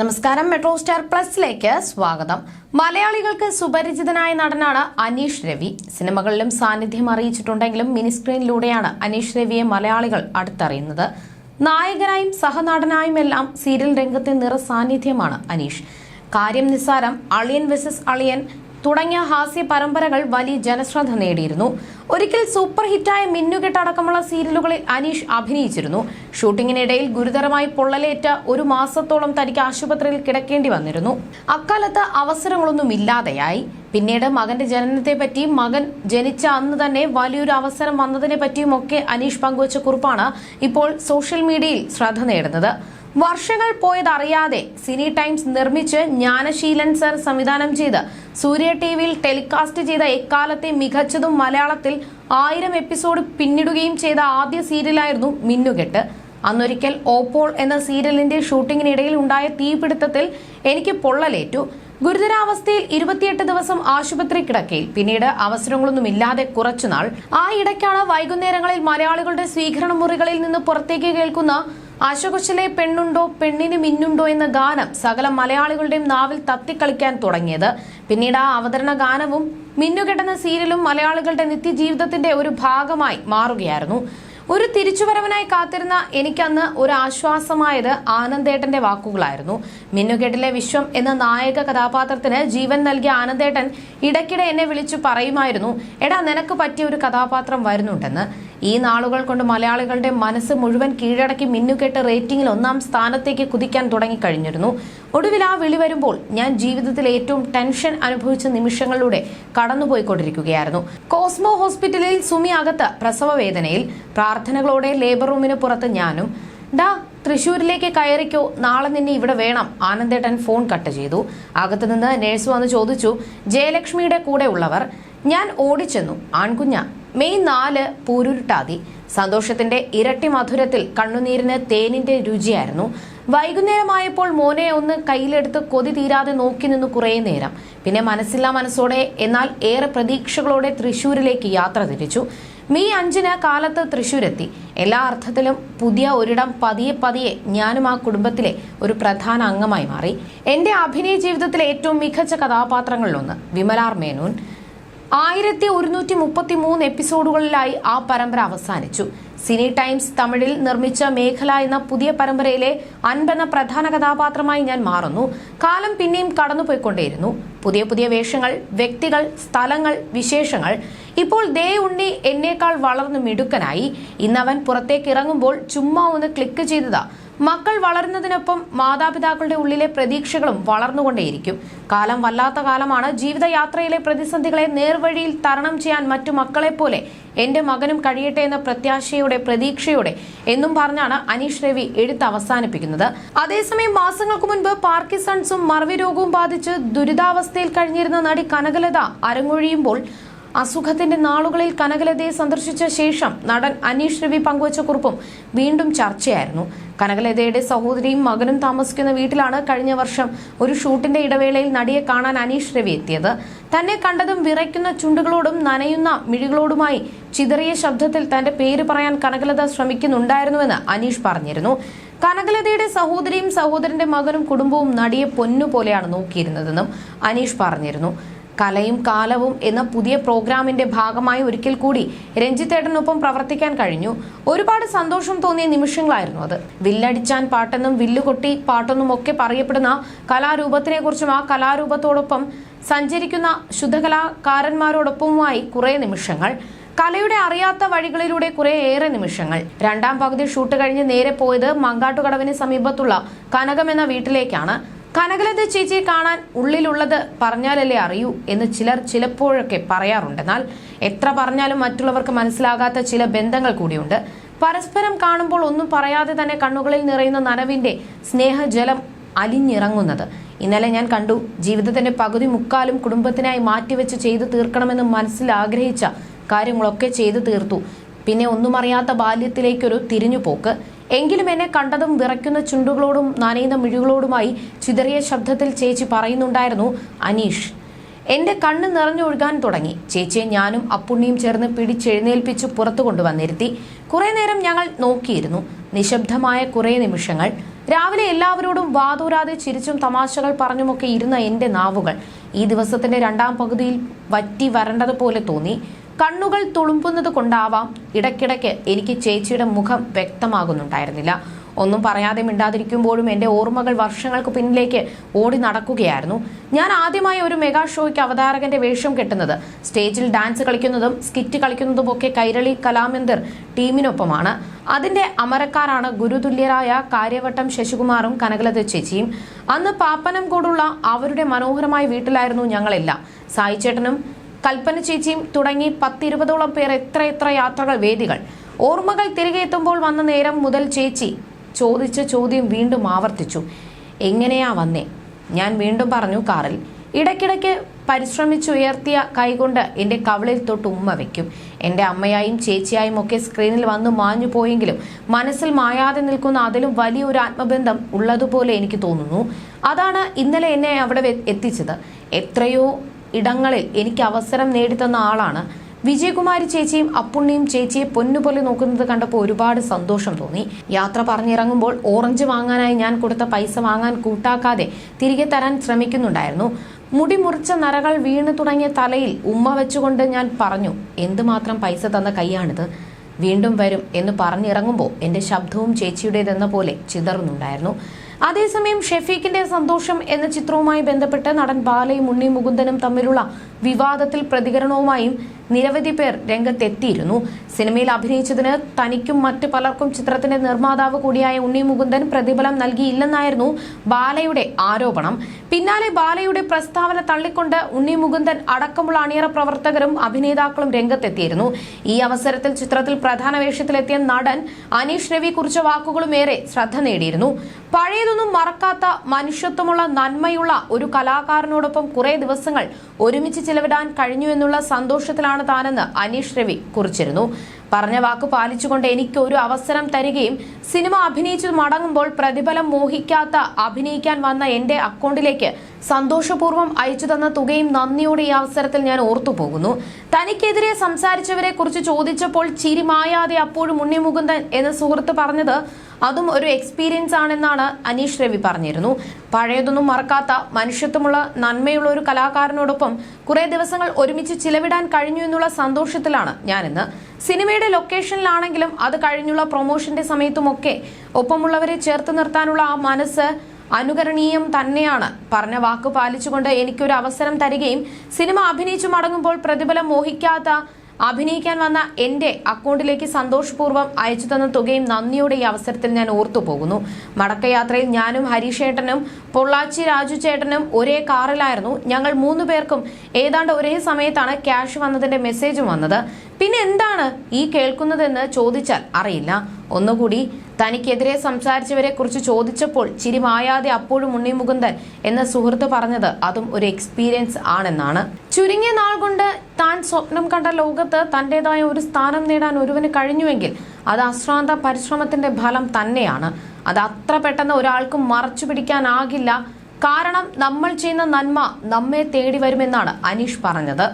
നമസ്കാരം metro star പ്ലസിലേക്ക് സ്വാഗതം. മലയാളികൾക്ക് സുപരിചിതനായ നടനാണ് അനീഷ് രവി. സിനിമകളിലും സാന്നിധ്യം അറിയിച്ചിട്ടുണ്ടെങ്കിലും മിനി സ്ക്രീനിലൂടെയാണ് അനീഷ് രവിയെ മലയാളികൾ അടുത്തറിയുന്നത്. നായകനായും സഹനടനായും എല്ലാം സീരിയൽ രംഗത്തെ നിറ സാന്നിധ്യമാണ് അനീഷ്. കാര്യം നിസ്സാരം അളിയൻ വെസസ് അളിയൻ തുടങ്ങിയ ഹാസ്യ പരമ്പരകൾ വലിയ ജനശ്രദ്ധ നേടിയിരുന്നു. ഒരിക്കൽ സൂപ്പർ ഹിറ്റായ മിന്നുകെട്ട് അടക്കമുള്ള സീരിയലുകളിൽ അനീഷ് അഭിനയിച്ചിരുന്നു. ഷൂട്ടിങ്ങിനിടയിൽ ഗുരുതരമായി പൊള്ളലേറ്റ ഒരു മാസത്തോളം തനിക്ക് ആശുപത്രിയിൽ കിടക്കേണ്ടി വന്നിരുന്നു. അക്കാലത്ത് അവസരങ്ങളൊന്നും ഇല്ലാതെയായി പിന്നീട് മകന്റെ ജനനത്തെ പറ്റിയും മകൻ ജനിച്ച അന്ന് തന്നെ വലിയൊരു അവസരം വന്നതിനെ പറ്റിയും ഒക്കെ അനീഷ് പങ്കുവച്ച കുറിപ്പാണ് ഇപ്പോൾ സോഷ്യൽ മീഡിയയിൽ ശ്രദ്ധ നേടുന്നത്. വർഷങ്ങൾ പോയതറിയാതെ സിനി ടൈംസ് നിർമ്മിച്ച് ജ്ഞാനശീലൻ സർ സംവിധാനം ചെയ്ത് സൂര്യ ടി വിയിൽ ടെലികാസ്റ്റ് ചെയ്ത എക്കാലത്തെ മികച്ചതും മലയാളത്തിൽ ആയിരം എപ്പിസോഡ് പിന്നിടുകയും ചെയ്ത ആദ്യ സീരിയലായിരുന്നു മിന്നുകെട്ട്. അന്നൊരിക്കൽ ഓപ്പോൾ എന്ന സീരിയലിന്റെ ഷൂട്ടിങ്ങിനിടയിൽ ഉണ്ടായ തീപിടുത്തത്തിൽ എനിക്ക് പൊള്ളലേറ്റു. ഗുരുതരാവസ്ഥയിൽ ഇരുപത്തിയെട്ട് ദിവസം ആശുപത്രി കിടക്കയിൽ. പിന്നീട് അവസരങ്ങളൊന്നുമില്ലാതെ കുറച്ചുനാൾ. ആ ഇടയ്ക്കാണ് വൈകുന്നേരങ്ങളിൽ മലയാളികളുടെ സ്വീകരണ മുറികളിൽ നിന്ന് പുറത്തേക്ക് കേൾക്കുന്ന ആശകൊച്ചിലെ പെണ്ണുണ്ടോ പെണ്ണിന് മിന്നുണ്ടോ എന്ന ഗാനം സകല മലയാളികളുടെയും നാവിൽ തത്തിക്കളിക്കാൻ തുടങ്ങിയത്. പിന്നീട് ആ അവതരണ ഗാനവും മിന്നുകെട്ടുന്ന സീരിയലും മലയാളികളുടെ നിത്യജീവിതത്തിന്റെ ഒരു ഭാഗമായി മാറുകയായിരുന്നു. ഒരു തിരിച്ചുവരവനായി കാത്തിരുന്ന എനിക്കന്ന് ഒരു ആശ്വാസമായത് ആനന്ദേട്ടന്റെ വാക്കുകളായിരുന്നു. മിന്നുകെട്ടിലെ വിശ്വം എന്ന നായക കഥാപാത്രത്തിന് ജീവൻ നൽകിയ ആനന്ദേട്ടൻ ഇടയ്ക്കിടെ എന്നെ വിളിച്ചു പറയുമായിരുന്നു. എടാ നിനക്ക് പറ്റിയ ഒരു കഥാപാത്രം വരുന്നുണ്ടെന്ന്. ഈ നാളുകൾ കൊണ്ട് മലയാളികളുടെ മനസ്സ് മുഴുവൻ കീഴടക്കി മിന്നുകെട്ട് റേറ്റിംഗിൽ ഒന്നാം സ്ഥാനത്തേക്ക് കുതിക്കാൻ തുടങ്ങിക്കഴിഞ്ഞിരുന്നു. ഒടുവിൽ ആ വിളി വരുമ്പോൾ ഞാൻ ജീവിതത്തിൽ ഏറ്റവും ടെൻഷൻ അനുഭവിച്ച നിമിഷങ്ങളിലൂടെ കടന്നുപോയിക്കൊണ്ടിരിക്കുകയായിരുന്നു. കോസ്മോ ഹോസ്പിറ്റലിൽ സുമി അകത്ത് പ്രസവ വേദനയിൽ പ്രാർത്ഥനകളോടെ ലേബർ റൂമിന് പുറത്ത് ഞാനും. ഡാ തൃശൂരിലേക്ക് കയറിക്കോ. നാളെ നിന്നെ ഇവിടെ വേണം. ആനന്ദേട്ടൻ ഫോൺ കട്ട് ചെയ്തു. അകത്തു നിന്ന് നേഴ്സ് വന്ന് ചോദിച്ചു ജയലക്ഷ്മിയുടെ കൂടെ ഉള്ളവർ? ഞാൻ ഓടിച്ചെന്നു. ആൺകുഞ്ഞ മെയ് നാല് പൂരുരുട്ടാതി. സന്തോഷത്തിന്റെ ഇരട്ടി മധുരത്തിൽ കണ്ണുനീരിന് തേനിന്റെ രുചിയായിരുന്നു. വൈകുന്നേരമായപ്പോൾ മോനെ ഒന്ന് കയ്യിലെടുത്ത് കൊതി തീരാതെ നോക്കി നിന്നു കുറേ നേരം. പിന്നെ മനസ്സില്ലാ മനസ്സോടെ എന്നാൽ ഏറെ പ്രതീക്ഷകളോടെ തൃശൂരിലേക്ക് യാത്ര തിരിച്ചു. മെയ് അഞ്ചിന് കാലത്ത് തൃശൂരെത്തി എല്ലാ അർത്ഥത്തിലും പുതിയ ഒരിടം പതിയെ പതിയെ ഞാനും ആ കുടുംബത്തിലെ ഒരു പ്രധാന അംഗമായി മാറി. എന്റെ അഭിനയ ജീവിതത്തിലെ ഏറ്റവും മികച്ച കഥാപാത്രങ്ങളിലൊന്ന് വിമലാർ മേനോൻ. ആയിരത്തി ഒരുന്നൂറ്റി മുപ്പത്തി മൂന്ന് എപ്പിസോഡുകളിലായി ആ പരമ്പര അവസാനിച്ചു. സിനി ടൈംസ് തമിഴിൽ നിർമ്മിച്ച മേഖല എന്ന പുതിയ പരമ്പരയിലെ അൻപെന്ന പ്രധാന കഥാപാത്രമായി ഞാൻ മാറുന്നു. കാലം പിന്നെയും കടന്നുപോയിക്കൊണ്ടേയിരുന്നു. പുതിയ പുതിയ വേഷങ്ങൾ വ്യക്തികൾ സ്ഥലങ്ങൾ വിശേഷങ്ങൾ. ഇപ്പോൾ ദേ ഉണ്ണി എന്നേക്കാൾ വളർന്നു മിടുക്കനായി. ഇന്നവൻ പുറത്തേക്ക് ഇറങ്ങുമ്പോൾ ചുമ്മാ ഒന്ന് ക്ലിക്ക് ചെയ്തതാ. മക്കൾ വളരുന്നതിനൊപ്പം മാതാപിതാക്കളുടെ ഉള്ളിലെ പ്രതീക്ഷകളും വളർന്നുകൊണ്ടേയിരിക്കും. കാലം വല്ലാത്ത കാലമാണ്. ജീവിതയാത്രയിലെ പ്രതിസന്ധികളെ നേർവഴിയിൽ തരണം ചെയ്യാൻ മറ്റു മക്കളെ പോലെ എന്റെ മകനും കഴിയട്ടെ എന്ന പ്രത്യാശയോടെ പ്രതീക്ഷയോടെ എന്നും പറഞ്ഞാണ് അനീഷ് രവി എഴുത്ത് അവസാനിപ്പിക്കുന്നത്. അതേസമയം മാസങ്ങൾക്ക് മുൻപ് പാർക്കിസൺസും മറവി രോഗവും ബാധിച്ച് ദുരിതാവസ്ഥയിൽ കഴിഞ്ഞിരുന്ന നടി കനകലത അരങ്ങൊഴിയുമ്പോൾ അസുഖത്തിന്റെ നാളുകളിൽ കനകലതയെ സന്ദർശിച്ച ശേഷം നടൻ അനീഷ് രവി പങ്കുവച്ച കുറിപ്പും വീണ്ടും ചർച്ചയായിരുന്നു. കനകലതയുടെ സഹോദരിയും മകനും താമസിക്കുന്ന വീട്ടിലാണ് കഴിഞ്ഞ വർഷം ഒരു ഷൂട്ടിന്റെ ഇടവേളയിൽ നടിയെ കാണാൻ അനീഷ് രവി എത്തിയത്. തന്നെ കണ്ടതും വിറയ്ക്കുന്ന ചുണ്ടുകളോടും നനയുന്ന മിഴികളോടുമായി ചിതറിയ ശബ്ദത്തിൽ തന്റെ പേര് പറയാൻ കനകലത ശ്രമിക്കുന്നുണ്ടായിരുന്നുവെന്ന് അനീഷ് പറഞ്ഞിരുന്നു. കനകലതയുടെ സഹോദരിയും സഹോദരന്റെ മകനും കുടുംബവും നടിയെ പൊന്നുപോലെയാണ് നോക്കിയിരുന്നതെന്നും അനീഷ് പറഞ്ഞിരുന്നു. കലയും കാലവും എന്ന പുതിയ പ്രോഗ്രാമിന്റെ ഭാഗമായി ഒരിക്കൽ കൂടി രഞ്ജിത്തേട്ടനൊപ്പം പ്രവർത്തിക്കാൻ കഴിഞ്ഞു. ഒരുപാട് സന്തോഷം തോന്നിയ നിമിഷങ്ങളായിരുന്നു അത്. വില്ലടിച്ചാൻ പാട്ടെന്നും വില്ലുകൊട്ടി പാട്ടെന്നും ഒക്കെ പറയപ്പെടുന്ന കലാരൂപത്തിനെ കുറിച്ചും ആ കലാരൂപത്തോടൊപ്പം സഞ്ചരിക്കുന്ന ശുദ്ധകലാകാരന്മാരോടൊപ്പവുമായി കുറെ നിമിഷങ്ങൾ. കലയുടെ അറിയാത്ത വഴികളിലൂടെ കുറെ ഏറെ നിമിഷങ്ങൾ. രണ്ടാം പകുതി ഷൂട്ട് കഴിഞ്ഞ് നേരെ പോയത് മങ്കാട്ടുകടവിന് സമീപത്തുള്ള കനകം എന്ന വീട്ടിലേക്കാണ്. കനകലത ചേച്ചിയെ കാണാൻ ഉള്ളിലുള്ളത് പറഞ്ഞാലല്ലേ അറിയൂ എന്ന് ചിലർ ചിലപ്പോഴൊക്കെ പറയാറുണ്ടെന്നാൽ എത്ര പറഞ്ഞാലും മറ്റുള്ളവർക്ക് മനസ്സിലാകാത്ത ചില ബന്ധങ്ങൾ കൂടിയുണ്ട്. പരസ്പരം കാണുമ്പോൾ ഒന്നും പറയാതെ തന്നെ കണ്ണുകളിൽ നിറയുന്ന നനവിന്റെ സ്നേഹജലം അലിഞ്ഞിറങ്ങുന്നത്. ഇന്നലെ ഞാൻ കണ്ടു ജീവിതത്തിന്റെ പകുതി മുക്കാലും കുടുംബത്തിനായി മാറ്റിവെച്ച് ചെയ്തു തീർക്കണമെന്ന് മനസ്സിൽ ആഗ്രഹിച്ച കാര്യങ്ങളൊക്കെ ചെയ്തു തീർത്തു. പിന്നെ ഒന്നും അറിയാത്ത ബാല്യത്തിലേക്കൊരു തിരിഞ്ഞുപോക്ക്. എങ്കിലും എന്നെ കണ്ടതും വിറയ്ക്കുന്ന ചുണ്ടുകളോടും നനയുന്ന മിഴികളോടുമായി ചിതറിയ ശബ്ദത്തിൽ ചേച്ചി പറയുന്നുണ്ടായിരുന്നു അനീഷ് എന്റെ കണ്ണ് നിറഞ്ഞൊഴുകാൻ തുടങ്ങി. ചേച്ചിയെ ഞാനും അപ്പുണ്ണിയും ചേർന്ന് പിടിച്ചെഴുന്നേൽപ്പിച്ച് പുറത്തു കൊണ്ടുവന്നിരുത്തി. കുറെ നേരം ഞങ്ങൾ നോക്കിയിരുന്നു. നിശബ്ദമായ കുറേ നിമിഷങ്ങൾ. രാവിലെ എല്ലാവരോടും വാതൂരാതെ ചിരിച്ചും തമാശകൾ പറഞ്ഞുമൊക്കെ ഇരുന്ന എന്റെ നാവുകൾ. ഈ ദിവസത്തിന്റെ രണ്ടാം പകുതിയിൽ വറ്റി വരണ്ടതുപോലെ തോന്നി. കണ്ണുകൾ തുളുമ്പുന്നത് കൊണ്ടാവാം. ഇടയ്ക്കിടയ്ക്ക് എനിക്ക് ചേച്ചിയുടെ മുഖം വ്യക്തമാകുന്നുണ്ടായിരുന്നില്ല. ഒന്നും പറയാതെ മിണ്ടാതിരിക്കുമ്പോഴും എന്റെ ഓർമ്മകൾ വർഷങ്ങൾക്ക് പിന്നിലേക്ക് ഓടി നടക്കുകയായിരുന്നു. ഞാൻ ആദ്യമായി ഒരു മെഗാ ഷോയ്ക്ക് അവതാരകന്റെ വേഷം കെട്ടുന്നത്. സ്റ്റേജിൽ ഡാൻസ് കളിക്കുന്നതും സ്കിറ്റ് കളിക്കുന്നതും ഒക്കെ കൈരളി കലാമന്ദിർ ടീമിനൊപ്പമാണ്. അതിന്റെ അമരക്കാരാണ് ഗുരുതുല്യരായ കാര്യവട്ടം ശശികുമാറും കനകലത ചേച്ചിയും. അന്ന് പാപ്പനം കൂടുള്ള അവരുടെ മനോഹരമായ വീട്ടിലായിരുന്നു ഞങ്ങളെല്ലാം. സായിച്ചേട്ടനും കൽപ്പന ചേച്ചിയും തുടങ്ങി പത്തിരുപതോളം പേർ എത്ര എത്ര യാത്രകൾ വേദികൾ. ഓർമ്മകൾ തിരികെ എത്തുമ്പോൾ വന്ന നേരം മുതൽ ചേച്ചി ചോദിച്ച ചോദ്യം വീണ്ടും ആവർത്തിച്ചു. എങ്ങനെയാ വന്നേ? ഞാൻ വീണ്ടും പറഞ്ഞു കാറിൽ. ഇടയ്ക്കിടയ്ക്ക് പരിശ്രമിച്ചുയർത്തിയ കൈകൊണ്ട് എന്റെ കവിളിൽ തൊട്ട് ഉമ്മ വയ്ക്കും എന്റെ അമ്മയായും ചേച്ചിയായും ഒക്കെ സ്ക്രീനിൽ വന്ന് മാഞ്ഞു പോയെങ്കിലും മനസ്സിൽ മായാതെ നിൽക്കുന്ന അതിലും വലിയൊരു ആത്മബന്ധം ഉള്ളതുപോലെ എനിക്ക് തോന്നുന്നു. അതാണ് ഇന്നലെ എന്നെ അവിടെ എത്തിച്ചത്. എത്രയോ ഇടങ്ങളിൽ എനിക്ക് അവസരം നേടിത്തന്ന ആളാണ്. വിജയകുമാരി ചേച്ചിയും അപ്പുണ്ണിയും ചേച്ചിയെ പൊന്നുപോലെ നോക്കുന്നത് കണ്ടപ്പോൾ ഒരുപാട് സന്തോഷം തോന്നി. യാത്ര പറഞ്ഞിറങ്ങുമ്പോൾ ഓറഞ്ച് വാങ്ങാനായി ഞാൻ കൊടുത്ത പൈസ വാങ്ങാൻ കൂട്ടാക്കാതെ തിരികെ തരാൻ ശ്രമിക്കുന്നുണ്ടായിരുന്നു. മുടി മുറിച്ച നരകൾ വീണു തുടങ്ങിയ തലയിൽ ഉമ്മ വെച്ചുകൊണ്ട് ഞാൻ പറഞ്ഞു എന്തുമാത്രം പൈസ തന്ന കൈയാണിത്? വീണ്ടും വരും എന്ന് പറഞ്ഞിറങ്ങുമ്പോൾ എന്റെ ശബ്ദവും ചേച്ചിയുടേതെന്ന പോലെ ചിതറുന്നുണ്ടായിരുന്നു. അതേസമയം ഷെഫീഖിന്റെ സന്തോഷം എന്ന ചിത്രവുമായി ബന്ധപ്പെട്ട് നടൻ ബാലയും ഉണ്ണി മുകുന്ദനും തമ്മിലുള്ള വിവാദത്തിൽ പ്രതികരണവുമായും നിരവധി പേർ രംഗത്തെത്തിയിരുന്നു. സിനിമയിൽ അഭിനയിച്ചതിന് തനിക്കും മറ്റു പലർക്കും ചിത്രത്തിന്റെ നിർമ്മാതാവ് കൂടിയായ ഉണ്ണി മുകുന്ദൻ പ്രതിഫലം നൽകിയില്ലെന്നായിരുന്നു ബാലയുടെ ആരോപണം. പിന്നാലെ ബാലയുടെ പ്രസ്താവന തള്ളിക്കൊണ്ട് ഉണ്ണി മുകുന്ദൻ അടക്കമുള്ള അണിയറ പ്രവർത്തകരും അഭിനേതാക്കളും രംഗത്തെത്തിയിരുന്നു. ഈ അവസരത്തിൽ ചിത്രത്തിൽ പ്രധാന വേഷത്തിലെത്തിയ നടൻ അനീഷ് രവി കുറിച്ച വാക്കുകളും ഏറെ ശ്രദ്ധ നേടിയിരുന്നു. പഴയതൊന്നും മറക്കാത്ത മനുഷ്യത്വമുള്ള നന്മയുള്ള ഒരു കലാകാരനോടൊപ്പം കുറെ ദിവസങ്ങൾ ഒരുമിച്ച് ചിലവിടാൻ കഴിഞ്ഞു എന്നുള്ള സന്തോഷത്തിലാണ് താനെന്ന് അനീഷ് രവി കുറിച്ചിരുന്നു. പറഞ്ഞ വാക്ക് പാലിച്ചുകൊണ്ട് എനിക്ക് ഒരു അവസരം തരികയും സിനിമ അഭിനയിച്ചു മടങ്ങുമ്പോൾ പ്രതിഫലം മോഹിക്കാത്ത അഭിനയിക്കാൻ വന്ന എന്റെ അക്കൗണ്ടിലേക്ക് സന്തോഷപൂർവം അയച്ചു തന്ന തുകയും നന്ദിയോടെ ഈ അവസരത്തിൽ ഞാൻ ഓർത്തുപോകുന്നു തനിക്കെതിരെ സംസാരിച്ചവരെ കുറിച്ച് ചോദിച്ചപ്പോൾ ചിരി മായാതെ അപ്പോഴും ഉണ്ണിമുകുന്ദൻ എന്ന സുഹൃത്ത് പറഞ്ഞത് അതും ഒരു എക്സ്പീരിയൻസ് ആണെന്നാണ് അനീഷ് രവി പറഞ്ഞിരുന്നു. പഴയതൊന്നും മറക്കാത്ത മനുഷ്യത്വമുള്ള നന്മയുള്ള ഒരു കലാകാരനോടൊപ്പം കുറെ ദിവസങ്ങൾ ഒരുമിച്ച് ചിലവിടാൻ കഴിഞ്ഞു എന്നുള്ള സന്തോഷത്തിലാണ് ഞാനിന്ന്. സിനിമയുടെ ലൊക്കേഷനിലാണെങ്കിലും അത് കഴിഞ്ഞുള്ള പ്രൊമോഷന്റെ സമയത്തുമൊക്കെ ഒപ്പമുള്ളവരെ ചേർത്ത് നിർത്താനുള്ള ആ മനസ്സ് അനുകരണീയം തന്നെയാണ്. പറഞ്ഞ വാക്ക് പാലിച്ചുകൊണ്ട് എനിക്കൊരു അവസരം തരികയും സിനിമ അഭിനയിച്ചു മടങ്ങുമ്പോൾ പ്രതിഫലം മോഹിക്കാത്ത അഭിനയിക്കാൻ വന്ന എന്റെ അക്കൗണ്ടിലേക്ക് സന്തോഷപൂർവം അയച്ചു തന്ന തുകയും നന്ദിയോടെ ഈ അവസരത്തിൽ ഞാൻ ഓർത്തു പോകുന്നു മടക്കയാത്രയിൽ ഞാനും ഹരീഷേട്ടനും പൊള്ളാച്ചി രാജു ചേട്ടനും ഒരേ കാറിലായിരുന്നു. ഞങ്ങൾ മൂന്നു പേർക്കും ഏതാണ്ട് ഒരേ സമയത്താണ് ക്യാഷ് വന്നതിന്റെ മെസ്സേജും വന്നത്. പിന്നെ എന്താണ് ഈ കേൾക്കുന്നതെന്ന് ചോദിച്ചാൽ അറിയില്ല. ഒന്നുകൂടി തനിക്കെതിരെ സംസാരിച്ചവരെ കുറിച്ച് ചോദിച്ചപ്പോൾ ചിരി മായാതെ അപ്പോഴും ഉണ്ണി മുകുന്ദൻ എന്ന സുഹൃത്ത് പറഞ്ഞത് അതും ഒരു എക്സ്പീരിയൻസ് ആണെന്നാണ്. ചുരുങ്ങിയ നാൾ കൊണ്ട് താൻ സ്വപ്നം കണ്ട ലോകത്ത് തന്റേതായ ഒരു സ്ഥാനം നേടാൻ ഒരുവന് കഴിഞ്ഞുവെങ്കിൽ അത് അശ്രാന്ത പരിശ്രമത്തിന്റെ ഫലം തന്നെയാണ്. അത് അത്ര പെട്ടെന്ന് ഒരാൾക്കും മറച്ചു പിടിക്കാനാകില്ല. കാരണം നമ്മൾ ചെയ്യുന്ന നന്മ നമ്മെ തേടി വരുമെന്നാണ് അനീഷ് പറഞ്ഞത്.